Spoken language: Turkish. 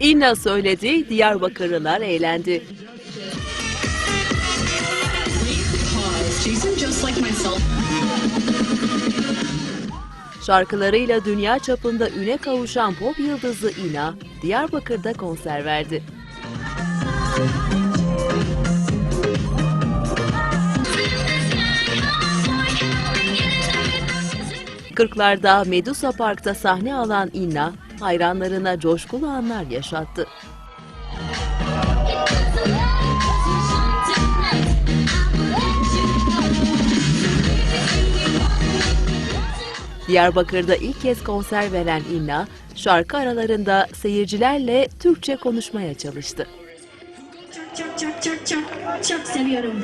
İnna söyledi, Diyarbakırlılar eğlendi. Şarkılarıyla dünya çapında üne kavuşan pop yıldızı İna, Diyarbakır'da konser verdi. Kırklarda Medusa Park'ta sahne alan İnna, hayranlarına coşkulu anlar yaşattı. Diyarbakır'da ilk kez konser veren İnna, şarkı aralarında seyircilerle Türkçe konuşmaya çalıştı. Çok çok çok çok çok seviyorum.